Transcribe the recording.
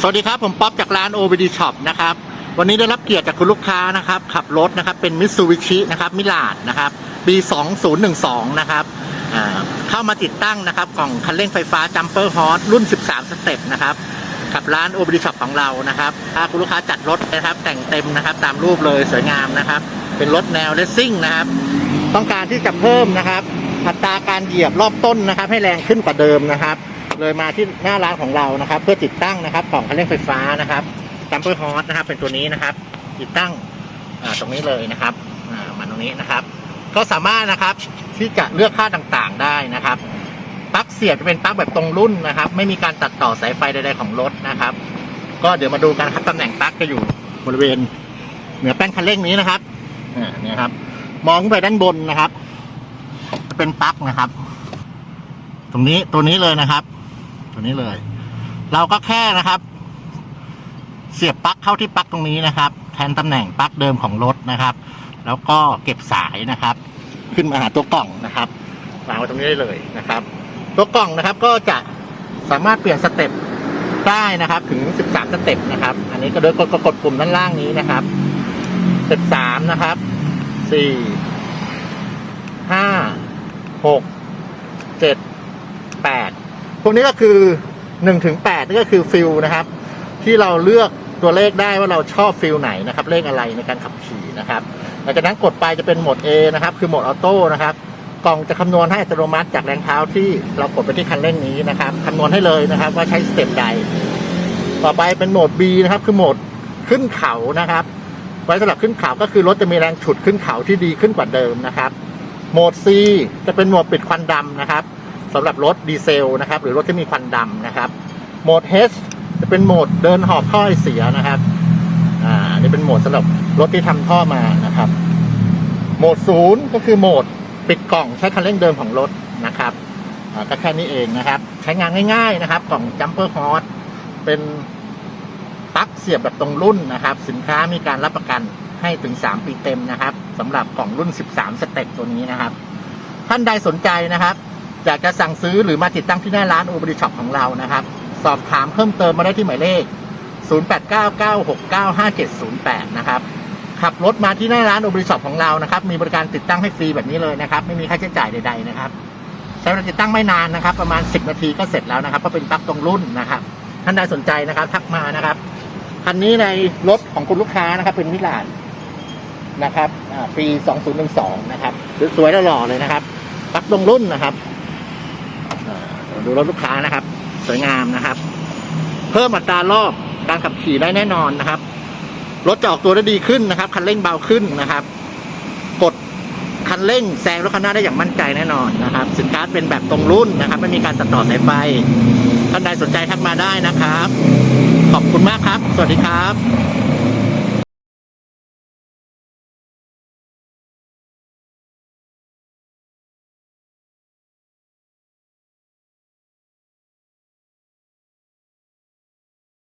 สวัสดีครับ ผมป๊อปจากร้าน OBD Shop นะครับ วันนี้ได้รับเกียรติจากคุณลูกค้านะครับ ขับรถนะครับ เป็นมิ t ซู b ิชินะครับ มิลาดนะครับ ปี 2012 นะครับเข้ามาติดตั้งนะครับกล่องคันเร่งไฟฟ้า Jumper Horse รุ่น 13 สเต็ปนะครับ กับร้าน OBD Shop ของเรานะครับ ถ้าคุณลูกค้าจัดรถนะครับ แต่งเต็มนะครับ ตามรูปเลยสวยงามนะครับ เป็นรถแนวเลสซิ่งนะครับ ต้องการที่จะเพิ่มนะครับอัตราการเหยียบรอบต้นนะครับ ให้แรงขึ้นกว่าเดิมนะครับ เลยมาที่หน้าร้านของเรานะครับ เพื่อติดตั้งนะครับกล่องคันเร่งไฟฟ้านะครับจัมเปอร์ฮอสนะครับ เป็นตัวนี้นะครับ ติดตั้งอ่าตรงนี้เลยนะครับอ่ามาตรงนี้นะครับ ก็สามารถนะครับที่จะเลือกค่าต่างๆได้นะครับปลั๊กเสียบจะเป็นปลั๊กแบบตรงรุ่นนะครับ ไม่มีการตัดต่อสายไฟใดๆของรถนะครับ ก็เดี๋ยวมาดูกันครับตำแหน่งปลั๊กจะอยู่บริเวณเหนือแป้นคันเร่งนี้นะครับอ่าเนี่ยครับ มองไปด้านบนนะครับจะเป็นปลั๊กนะครับ ตรงนี้ตัวนี้เลยนะครับ ตัวนี้เลย เราก็แค่นะครับ เสียบปลั๊กเข้าที่ปลั๊กตรงนี้นะครับ แทนตำแหน่งปลั๊กเดิมของรถนะครับ แล้วก็เก็บสายนะครับ ขึ้นมาหาตัวกล่องนะครับวางไว้ตรงนี้ได้เลยนะครับ ตัวกล่องนะครับก็จะสามารถเปลี่ยนสเต็ปได้นะครับ ถึง 13 สเต็ปนะครับ อันนี้ก็โดยกดกดปุ่มด้านล่างนี้นะครับสเต็ปสามนะครับสี่ห้าหกเจ็ดแปด พวกนี้ก็คือหนึ่งถึงแปดนี่ก็คือฟิลนะครับ ที่เราเลือกตัวเลขได้ว่าเราชอบฟิลไหนนะครับ เลขอะไรในการขับขี่นะครับหลังจากนั้นกดไปจะเป็นโหมด A นะครับ คือโหมดออโต้นะครับกล่องจะคำนวณให้อัตโนมัติจากแรงเท้าที่เรากดไปที่คันเร่งนี้นะครับคำนวณให้เลยนะครับ ว่าใช้สเต็ปใด ต่อไปเป็นโหมด B นะครับ คือโหมดขึ้นเขานะครับ ไว้สำหรับขึ้นเขาก็คือรถจะมีแรงฉุดขึ้นเขาที่ดีขึ้นกว่าเดิมนะครับ โหมด C จะเป็นโหมดปิดควันดำนะครับ สำหรับรถดีเซลนะครับหรือรถที่มีควันดำนะครับโหมด H จะเป็นโหมดเดินหอบท่อไอเสียนะครับอ่านนี่เป็นโหมดสำหรับรถที่ทำท่อมานะครับ โหมดศูนย์ก็คือโหมดปิดกล่องใช้คันเร่งเดิมของรถนะครับอ่าก็แค่นี้เองนะครับ ใช้งานง่าย ๆนะครับ กล่องจัมเปอร์ฮอสเป็นปลั๊กเสียบแบบตรงรุ่นนะครับ สินค้ามีการรับประกันให้ถึง 3 ปีเต็มนะครับสำหรับกล่องรุ่น 13 สเต็ปตัวนี้นะครับ ท่านใดสนใจนะครับ อยากจะสั่งซื้อหรือมาติดตั้งที่หน้าร้านอูบริช็อปของเรานะครับ สอบถามเพิ่มเติมมาได้ที่หมายเลข 0899695708 นะครับขับรถมาที่หน้าร้านอูบริช็อปของเรานะครับ มีบริการติดตั้งให้ฟรีแบบนี้เลยนะครับ ไม่มีค่าใช้จ่ายใด ๆ นะครับใช้เวลาติดตั้งไม่นานนะครับ ประมาณ 10 นาทีก็เสร็จแล้วนะครับเพราะเป็นปลั๊กตรงรุ่นนะครับ ท่านใดสนใจนะครับ ทักมานะครับคันนี้ในรถของคุณลูกค้านะครับ เป็นมิลานนะครับปี 2012 นะครับสวยๆแล้วหล่อเลยนะครับปลั๊กตรงรุ่นนะครับ ดูรถลูกค้านะครับ สวยงามนะครับ เพิ่มอัตรารอบการขับขี่ได้แน่นอนนะครับ รถจะออกตัวได้ดีขึ้นนะครับ คันเร่งเบาขึ้นนะครับ กดคันเร่งแซงรถคันหน้าได้อย่างมั่นใจแน่นอนนะครับ สินค้าเป็นแบบตรงรุ่นนะครับ ไม่มีการตัดต่อสายไฟท่านใดสนใจทักมาได้นะครับ ขอบคุณมากครับ สวัสดีครับ